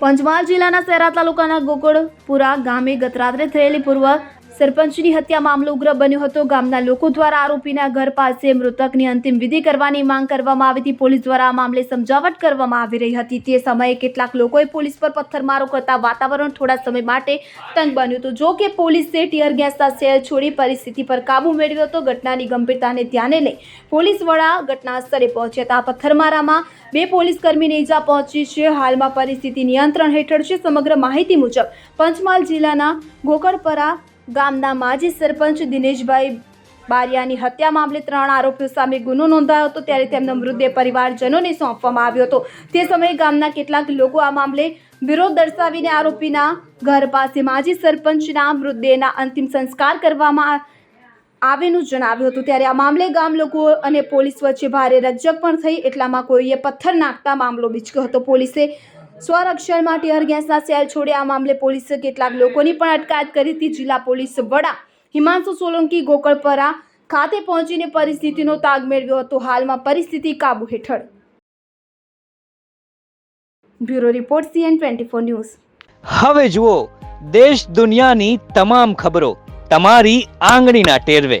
પંચમહાલ જિલ્લાના સેરા તાલુકાના ગોકળપુરા ગામે ગતરાત્રે થયેલી પૂર્વ સરપંચની હત્યા મામલો ઉગ્ર બન્યો હતો. ગામના લોકો દ્વારા આરોપીના ઘર પાસે મૃતકની અંતિમ વિધિ કરવાની માંગ કરવામાં આવી હતી. પોલીસ દ્વારા આ મામલે સમજાવટ કરવામાં આવી રહી હતી. તે સમયે કેટલાક લોકોએ પોલીસ પર પથ્થરમારો કરતા વાતાવરણ થોડા સમય માટે તંગ બન્યું હતું. જો કે પોલીસે ટીયર ગેસના સેલ છોડી પરિસ્થિતિ પર કાબૂ મેળવ્યો હતો. ઘટનાની ગંભીરતાને ધ્યાને લઈ પોલીસ વડા ઘટના સ્થળે પહોંચ્યા હતા. પથ્થરમારામાં બે પોલીસ કર્મીને ઈજા પહોંચી છે. હાલમાં પરિસ્થિતિ નિયંત્રણ હેઠળ છે. સમગ્ર માહિતી મુજબ પંચમહાલ જિલ્લાના ગોકળપરા ગામના માજી સરપંચ દિનેશભાઈ બારિયાની હત્યા મામલે ત્રણ આરોપીઓ સામે ગુનો નોંધાયો હતો ત્યારે તેમનો મૃતદેહ પરિવારજનોને સોંપવામાં આવ્યો હતો. તે સમયે ગામના કેટલાક લોકો આ મામલે વિરોધ દર્શાવીને આરોપીના ઘર પાસે માજી સરપંચના મૃતદેહના અંતિમ સંસ્કાર કરવામાં આવેનું જણાવ્યું હતું. ત્યારે આ મામલે ગામ લોકો અને પોલીસ વચ્ચે ભારે રકઝક પણ થઈ. એટલામાં કોઈએ પથ્થર નાખતા મામલો બીચક્યો હતો. પોલીસે સ્વરક્ષણમાં માટે હરગેસના સેલ છોડ્યા આ મામલે પોલીસે કેટલાક લોકોની પણ અટકાયત કરી હતી. જિલ્લા પોલીસ વડા હિમાંશુ સોલંકી ગોકળપરા ખાતે પહોંચીને પરિસ્થિતિનો તાગ મેળવ્યો હતો. હાલમાં પરિસ્થિતિ કાબુ હેઠળ. Bureau report CN twenty four news. હવે જુઓ, દેશ દુનિયાની તમામ ખબરો તમારી આંગળીના ટેરવે.